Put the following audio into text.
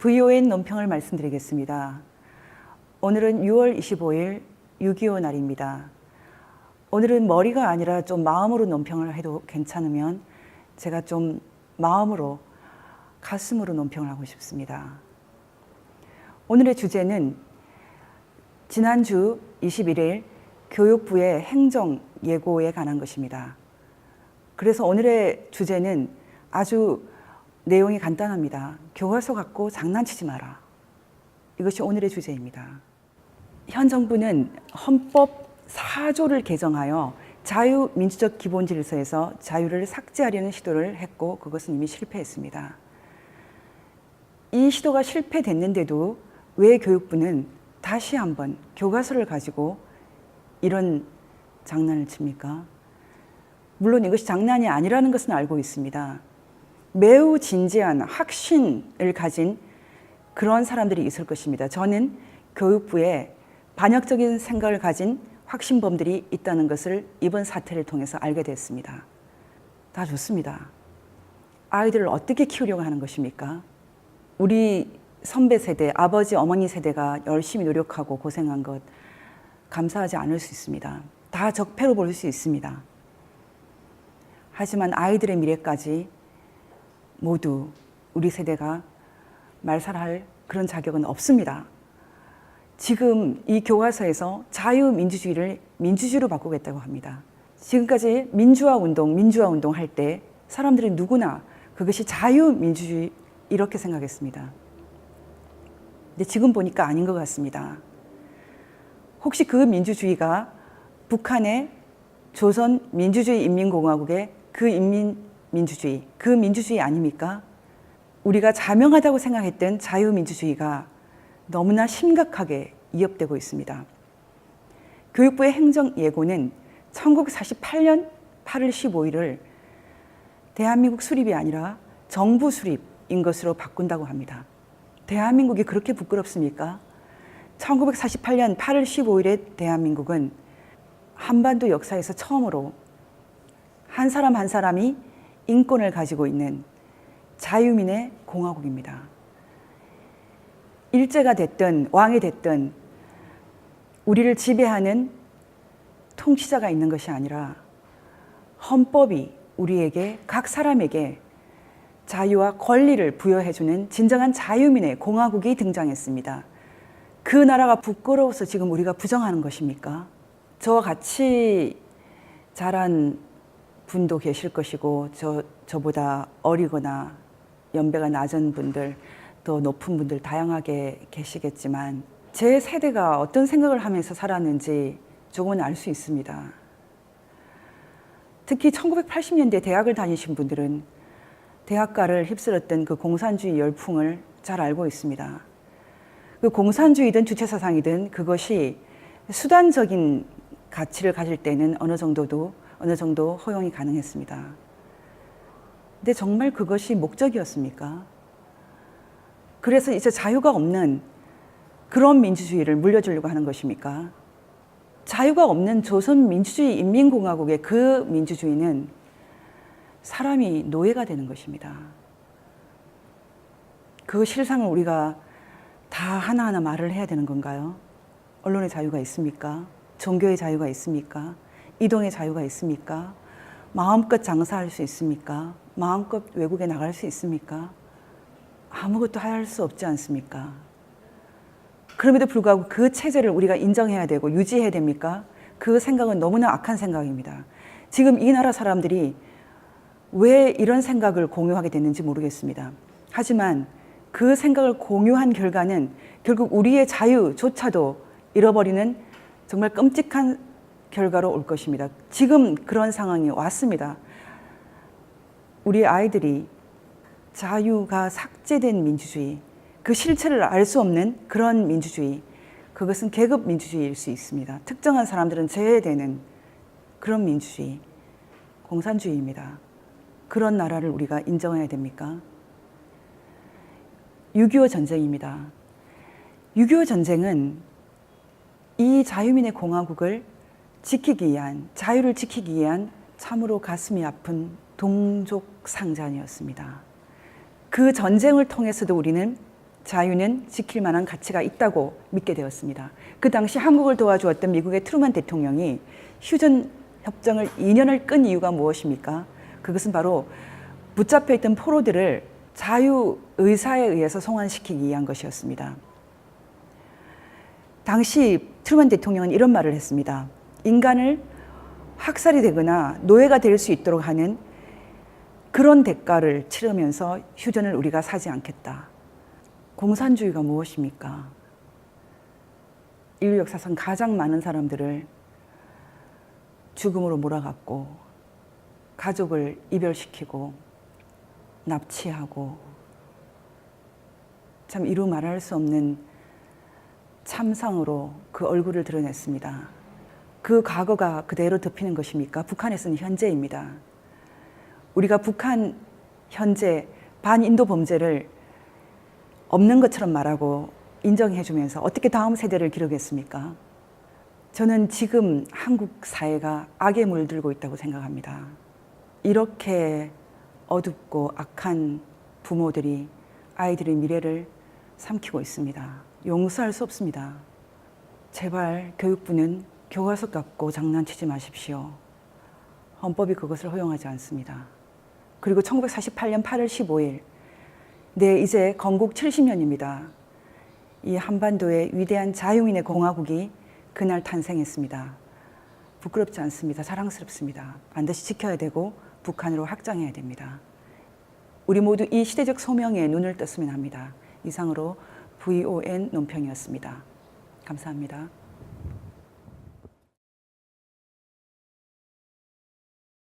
VON 논평을 말씀드리겠습니다. 오늘은 6월 25일 6.25 날입니다. 오늘은 머리가 아니라 좀 마음으로 논평을 해도 괜찮으면 제가 좀 마음으로 가슴으로 논평을 하고 싶습니다. 오늘의 주제는 지난주 21일 교육부의 행정 예고에 관한 것입니다. 그래서 오늘의 주제는 아주 내용이 간단합니다. 교과서 갖고 장난치지 마라. 이것이 오늘의 주제입니다. 현 정부는 헌법 4조를 개정하여 자유민주적 기본질서에서 자유를 삭제하려는 시도를 했고 그것은 이미 실패했습니다. 이 시도가 실패됐는데도 왜 교육부는 다시 한번 교과서를 가지고 이런 장난을 칩니까? 물론 이것이 장난이 아니라는 것은 알고 있습니다. 매우 진지한 확신을 가진 그런 사람들이 있을 것입니다. 저는 교육부에 반역적인 생각을 가진 확신범들이 있다는 것을 이번 사태를 통해서 알게 됐습니다. 다 좋습니다. 아이들을 어떻게 키우려고 하는 것입니까? 우리 선배 세대, 아버지, 어머니 세대가 열심히 노력하고 고생한 것 감사하지 않을 수 있습니다. 다 적폐로 볼 수 있습니다. 하지만 아이들의 미래까지 모두 우리 세대가 말살할 그런 자격은 없습니다. 지금 이 교과서에서 자유민주주의를 민주주의로 바꾸겠다고 합니다. 지금까지 민주화 운동, 민주화 운동 할 때 사람들이 누구나 그것이 자유민주주의 이렇게 생각했습니다. 근데 지금 보니까 아닌 것 같습니다. 혹시 그 민주주의가 북한의 조선 민주주의 인민공화국의 그 인민 민주주의, 그 민주주의 아닙니까? 우리가 자명하다고 생각했던 자유민주주의가 너무나 심각하게 위협되고 있습니다. 교육부의 행정 예고는 1948년 8월 15일을 대한민국 수립이 아니라 정부 수립인 것으로 바꾼다고 합니다. 대한민국이 그렇게 부끄럽습니까? 1948년 8월 15일에 대한민국은 한반도 역사에서 처음으로 한 사람 한 사람이 인권을 가지고 있는 자유민의 공화국입니다. 일제가 됐든 왕이 됐든 우리를 지배하는 통치자가 있는 것이 아니라 헌법이 우리에게 각 사람에게 자유와 권리를 부여해주는 진정한 자유민의 공화국이 등장했습니다. 그 나라가 부끄러워서 지금 우리가 부정하는 것입니까? 저와 같이 자란 분도 계실 것이고 저 저보다 어리거나 연배가 낮은 분들 또 높은 분들 다양하게 계시겠지만 제 세대가 어떤 생각을 하면서 살았는지 조금은 알 수 있습니다. 특히 1980년대 대학을 다니신 분들은 대학가를 휩쓸었던 그 공산주의 열풍을 잘 알고 있습니다. 그 공산주의든 주체사상이든 그것이 수단적인 가치를 가질 때는 어느 정도도 어느 정도 허용이 가능했습니다. 근데 정말 그것이 목적이었습니까? 그래서 이제 자유가 없는 그런 민주주의를 물려주려고 하는 것입니까? 자유가 없는 조선 민주주의 인민공화국의 그 민주주의는 사람이 노예가 되는 것입니다. 그 실상을 우리가 다 하나하나 말을 해야 되는 건가요? 언론의 자유가 있습니까? 종교의 자유가 있습니까? 이동의 자유가 있습니까? 마음껏 장사할 수 있습니까? 마음껏 외국에 나갈 수 있습니까? 아무것도 할 수 없지 않습니까? 그럼에도 불구하고 그 체제를 우리가 인정해야 되고 유지해야 됩니까? 그 생각은 너무나 악한 생각입니다. 지금 이 나라 사람들이 왜 이런 생각을 공유하게 됐는지 모르겠습니다. 하지만 그 생각을 공유한 결과는 결국 우리의 자유조차도 잃어버리는 정말 끔찍한 결과로 올 것입니다. 지금 그런 상황이 왔습니다. 우리 아이들이 자유가 삭제된 민주주의, 그 실체를 알 수 없는 그런 민주주의, 그것은 계급 민주주의일 수 있습니다. 특정한 사람들은 제외되는 그런 민주주의, 공산주의입니다. 그런 나라를 우리가 인정해야 됩니까? 6.25 전쟁입니다. 6.25 전쟁은 이 자유민의 공화국을 지키기 위한, 자유를 지키기 위한 참으로 가슴이 아픈 동족 상잔이었습니다. 그 전쟁을 통해서도 우리는 자유는 지킬 만한 가치가 있다고 믿게 되었습니다. 그 당시 한국을 도와주었던 미국의 트루만 대통령이 휴전 협정을 2년을 끈 이유가 무엇입니까? 그것은 바로 붙잡혀 있던 포로들을 자유 의사에 의해서 송환시키기 위한 것이었습니다. 당시 트루만 대통령은 이런 말을 했습니다. 인간을 학살이 되거나 노예가 될 수 있도록 하는 그런 대가를 치르면서 휴전을 우리가 사지 않겠다. 공산주의가 무엇입니까? 인류 역사상 가장 많은 사람들을 죽음으로 몰아갔고 가족을 이별시키고 납치하고 참 이루 말할 수 없는 참상으로 그 얼굴을 드러냈습니다. 그 과거가 그대로 덮이는 것입니까? 북한에서는 현재입니다. 우리가 북한 현재 반인도 범죄를 없는 것처럼 말하고 인정해 주면서 어떻게 다음 세대를 기르겠습니까? 저는 지금 한국 사회가 악에 물들고 있다고 생각합니다. 이렇게 어둡고 악한 부모들이 아이들의 미래를 삼키고 있습니다. 용서할 수 없습니다. 제발 교육부는 교과서 갖고 장난치지 마십시오. 헌법이 그것을 허용하지 않습니다. 그리고 1948년 8월 15일, 네, 이제 건국 70년입니다. 이 한반도의 위대한 자유민의 공화국이 그날 탄생했습니다. 부끄럽지 않습니다. 자랑스럽습니다. 반드시 지켜야 되고 북한으로 확장해야 됩니다. 우리 모두 이 시대적 소명에 눈을 떴으면 합니다. 이상으로 VON 논평이었습니다. 감사합니다.